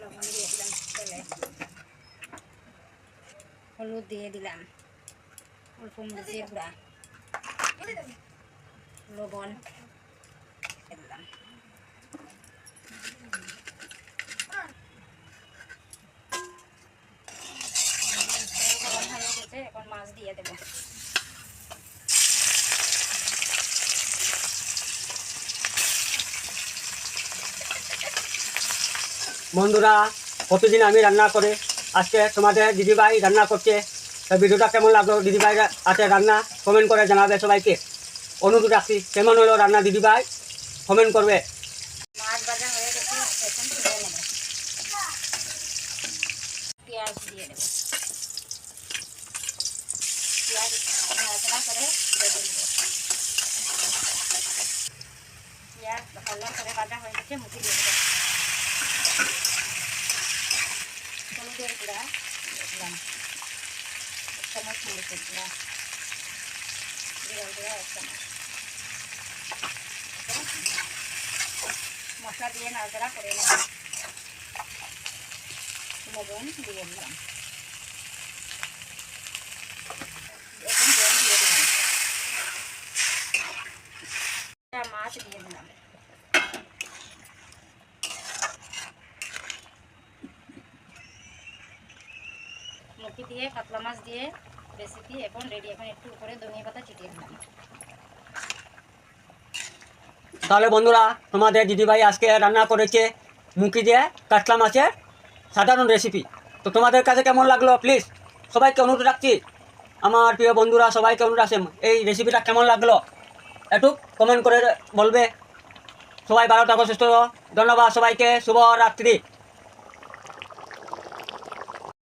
লবণ দিয়ে দিলাম হলুদ দিয়ে দিলাম। অল্প মরিচের গুঁড়া। লবণ দিলাম। এখন মাছ দিয়ে দেবো। বন্ধুরা প্রতিদিন আমি রান্না করে, আজকে তোমাদের দিদিভাই রান্না করছে ভিডিওটা কেমন লাগল? দিদিভাই আছে রান্না কমেন্ট করে জানাবে সবাইকে। অনুরোধ রাখছি, কেমন হলো রান্না দিদিভাই? কমেন্ট করবে। পেঁয়াজ ভালো করে ভাজা হয়ে গেছে মুখে দিয়ে দেবো। হলুদের গুঁড়া দিলাম এক চামচ মরিচের গুঁড়া জিরার গুঁড়া এক চামচ মশলা দিয়ে নাড়াচাড়া করে নেব লবণ দিয়ে দিলাম এখন জল দিয়ে দিলাম একটা মাছ দিয়ে দিলাম মুখি দিয়ে, কাতলা মাছ দিয়ে রেসিপি এখন রেডি এখন একটু উপরে ধনিয়া পাতা ছিটিয়ে দিলাম। তাহলে বন্ধুরা, তোমাদের দিদিভাই আজকে রান্না করেছে মুখি দিয়ে কাতলা মাছের সাধারণ রেসিপি তো তোমাদের কাছে কেমন লাগল? প্লিজ সবাইকে অনুরোধ রাখছি। আমার প্রিয় বন্ধুরা, সবাইকে অনুরোধ আছে এই রেসিপিটা কেমন লাগল? একটু কমেন্ট করে বলবে। সবাই ভালো থাকো, সুস্থ ধন্যবাদ সবাইকে। শুভ রাত্রি।